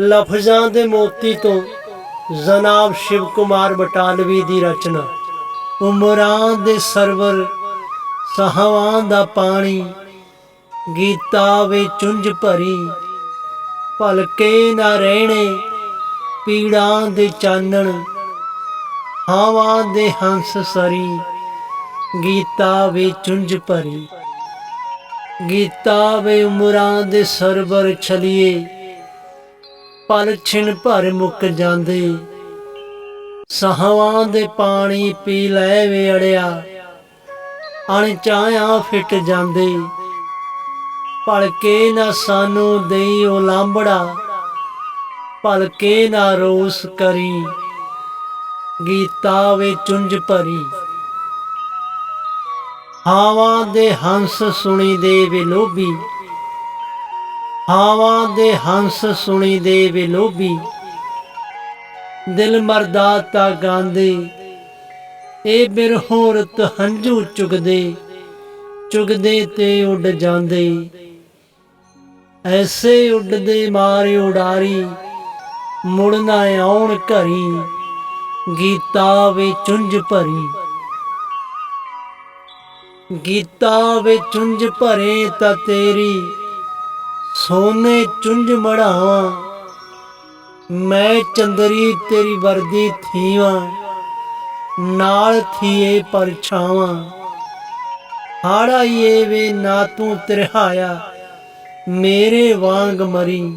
ਲਫ਼ਜ਼ਾਂ ਦੇ ਮੋਤੀ ਤੋਂ ਜਨਾਬ ਸ਼ਿਵ ਕੁਮਾਰ ਬਟਾਲਵੀ ਦੀ ਰਚਨਾ। ਉਮਰਾਂ ਦੇ ਸਰਵਰ, ਸਹਾਵਾਂ ਦਾ ਪਾਣੀ, ਗੀਤਾ ਵੇ ਚੁੰਝ ਭਰੀ। ਭਲਕੇ ਨਾ ਰਹਿਣੇ ਪੀੜਾਂ ਦੇ ਚਾਨਣ, ਹਾਵਾਂ ਦੇ ਹੰਸ ਸਰੀ, ਗੀਤਾ ਵੇ ਚੁੰਝ ਭਰੀ। ਗੀਤਾ ਵੇ ਉਮਰਾਂ ਦੇ ਸਰਵਰ ਛਲੀਏ। ਪਲ ਛਿਣ ਭਰ ਮੁੱਕ ਜਾਂਦੇ। ਸਹਾਵਾਂ ਦੇ ਪਾਣੀ ਪੀ ਲੈ ਵੇ ਅੜਿਆ। ਅਣਚਾਹਿਆ ਫਿੱਟ ਜਾਂਦੇ। ਭਲਕੇ ਨਾ ਸਾਨੂੰ ਦੇਈ ਉਹ ਲਾਂਬੜਾ। ਭਲਕੇ ਨਾ ਰੋਸ ਕਰੀ। ਗੀਤਾ ਵੇ ਚੁੰਝ ਭਰੀ। ਹਾਵਾਂ ਦੇ ਹੰਸ ਸੁਣੀ ਦੇ ਵੇ ਲੋਭੀ। ਹਾਵਾਂ ਦੇ ਹੰਸ ਸੁਣੀ ਦੇ ਵੇ ਦਿਲ ਮਰਦਾ ਤਾ ਗਾਂਦੇ ਇਹ ਬਿਰਹੋਰਤ ਹੰਝੂ ਚੁਗਦੇ ਚੁਗਦੇ ਤੇ ਉੱਡ ਜਾਂਦੇ। ਐਸੇ ਉੱਡਦੇ ਮਾਰੇ ਉਡਾਰੀ, ਮੁੜ ਨਾ ਆਉਣ ਘਰੀ, ਗੀਤਾ ਵੇ ਚੁੰਝ ਭਰੀ। ਗੀਤਾ ਵੇ ਚੁੰਝ ਭਰੇ ਤਾਂ ਤੇਰੀ ਸੋਨੇ ਚੁੰਝ ਮੜਾਵਾਂ, ਮੈਂ ਚੰਦਰੀ ਤੇਰੀ ਵਰਦੀ ਥੀਵਾਂ, ਨਾਲ ਥੀਏ ਪਰਛਾਵਾਂ। ਹਾੜਾਈਏ ਵੇ ਨਾ ਤੂੰ ਤਿਰਹਾਇਆ, ਮੇਰੇ ਵਾਂਗ ਮਰੀ,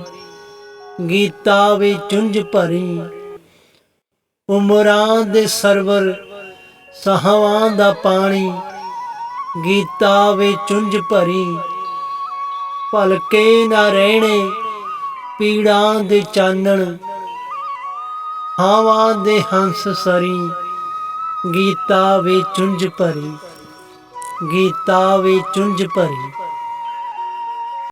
ਗੀਤਾ ਵੇ ਚੁੰਝ ਭਰੀ। ਉਮਰਾਂ ਦੇ ਸਰਵਰ ਸਹਾਵਾਂ ਦਾ ਪਾਣੀ, ਗੀਤਾ ਵੇ ਚੁੰਝ ਭਰੀ। ਭਲਕੇ ਨਾ ਰਹਿਣੇ, ਪੀੜਾਂ ਦੇ ਚਾਨਣ ਹਾਵਾਂ ਦੇ ਹੰਸ ਸਰੀ, ਗੀਤਾ ਵੇ ਚੁੰਝ ਭਰੀ, ਗੀਤਾ ਵੇ ਚੁੰਝ ਭਰੀ।